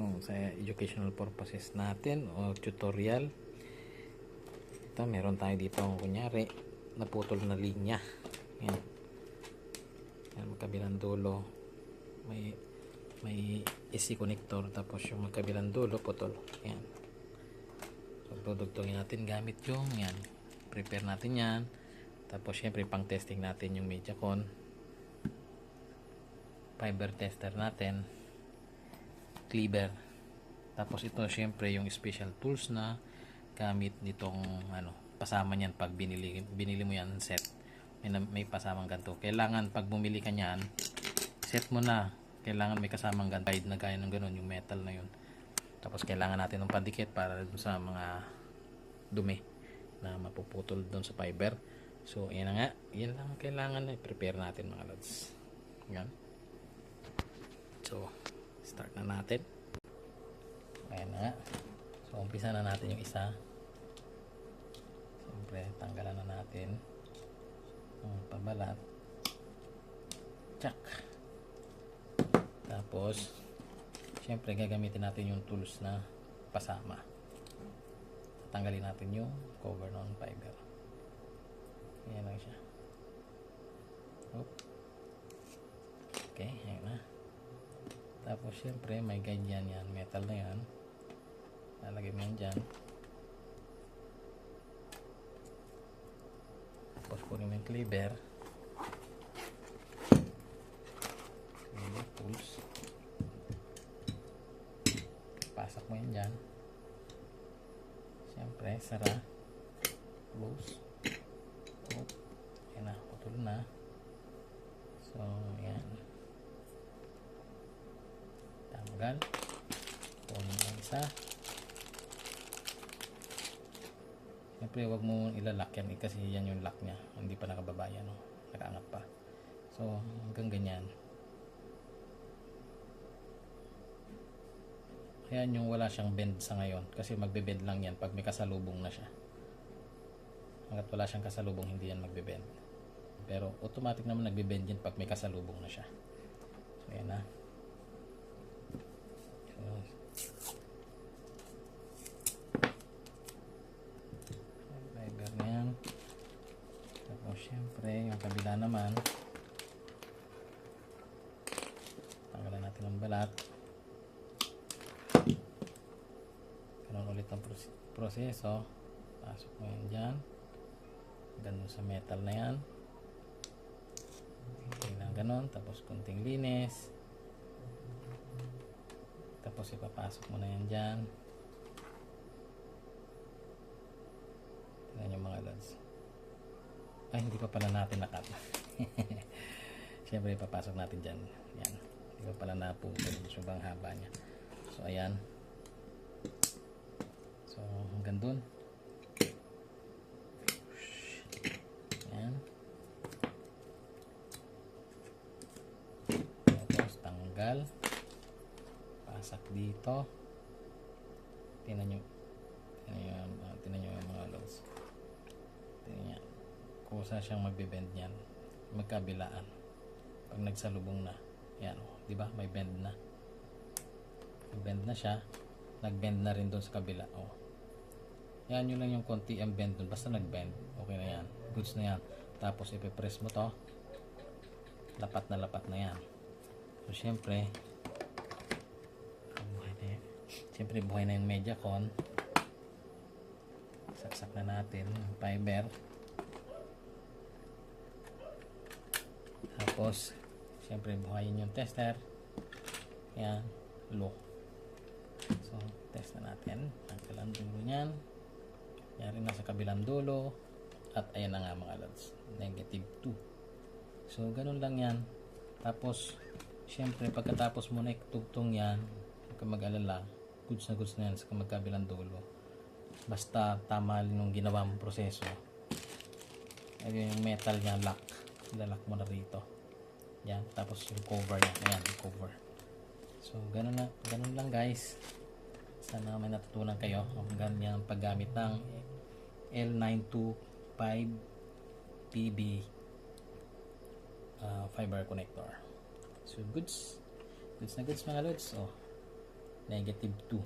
kung sa educational purposes natin o tutorial. Ito meron tayo dito kunyari naputol na linya. Yan. Yan magkabilang dulo. May may AC connector tapos yung magkabilang dulo putol. Yan. So dudugtungin natin gamit yung yan prepare natin yan. Tapos syempre pang testing natin yung Mediacon. Fiber tester natin cleaver. Tapos ito syempre yung special tools na gamit nitong ano pasama niyan pag binili binili mo yan set. May, may pasamang ganito. Kailangan pag bumili ka niyan set mo na. Kailangan may kasamang ganito. Guide na gaya ng ganun yung metal na yun. Tapos kailangan natin ng pandikit para sa mga dumi na mapuputol doon sa fiber. So yan na nga. Yan lang ang kailangan na i-prepare natin mga lads. Yan natin. Ayan na. So umpisa na natin yung isa. Siyempre tanggalan na natin ang pabalat tsak! Tapos siyempre gagamitin natin yung tools na pasama. Tanggalin natin yung cover ng fiber. Ayan lang siya. Oop. okay ayan na tapos syempre may guide yan metal na yan lalagay mo yan dyan tapos kunin mo yung cleaver cleaver tools pasak mo yan dyan syempre sara close oh, yan na putol na so yan tanggal kunin mo isa Siyempre, wag mo ilalak yan eh, kasi yan yung lock niya. Hindi pa nakababa yan, no? nakaangat pa. So, hanggang ganyan. Ayan yung wala siyang bend sa ngayon. Kasi magbe-bend lang yan pag may kasalubong na siya. Hanggat wala siyang kasalubong, hindi yan magbe-bend. Pero automatic naman nagbe-bend yan pag may kasalubong na siya. So, ayan na. So, fiber na. Tapos syempre, yung kabila naman, tanggalan natin ang balat. Ganun ulit ang pros- proseso. Pasok mo yan dyan. Ganun sa metal na yan. Kailangan ganun. Tapos kunting linis. Tapos ipapasok mo na yan dyan. Tingnan yung mga lads. Ay, hindi pa pala natin nakat. Siyempre, ipapasok natin dyan. Yan. Hindi pa pala napupul. Sobrang haba niya. So, ayan. So, hanggang dun. Ayan. Tapos, tanggal. Dito. Tingnan nyo. Tingnan nyo, ah, tingnan nyo yung mga loads. Tingnan nyo. Kusa siyang magbe-bend niyan. Magkabilaan. Pag nagsalubong na. Yan o. Di ba? May bend na. Nag-bend na siya. Nag-bend na rin doon sa kabila. O. Yan yun lang yung konti ang bend doon. Basta nag-bend. Okay na yan. Goods na yan. Tapos ipipress mo to. Lapat na lapat na yan. So, syempre, yan. Syempre, buhay na yung Mediacon. Saksak na natin yung fiber. Tapos, syempre, buhayin yung tester. Yan, low. So, test na natin. Tanggalan dulo niyan. Yan rin nasa kabilang dulo. At ayan na nga mga lads. Negative 2. So, ganun lang yan. Tapos, syempre, pagkatapos mo na itugtong yan, huwag ka mag-alala. Goods na goods na yan sa magkabilang dulo. Basta tama yung ginawa mong proseso. Ayun yung metal niya, lock. Lalak mo na rito. Yan. Tapos yung cover niya. Ayan, yung cover. So, ganun, na, ganun lang guys. Sana may natutunan kayo ang ganyan paggamit ng L925PB uh, fiber connector. So, goods. Goods na goods mga lods. Oh negative 2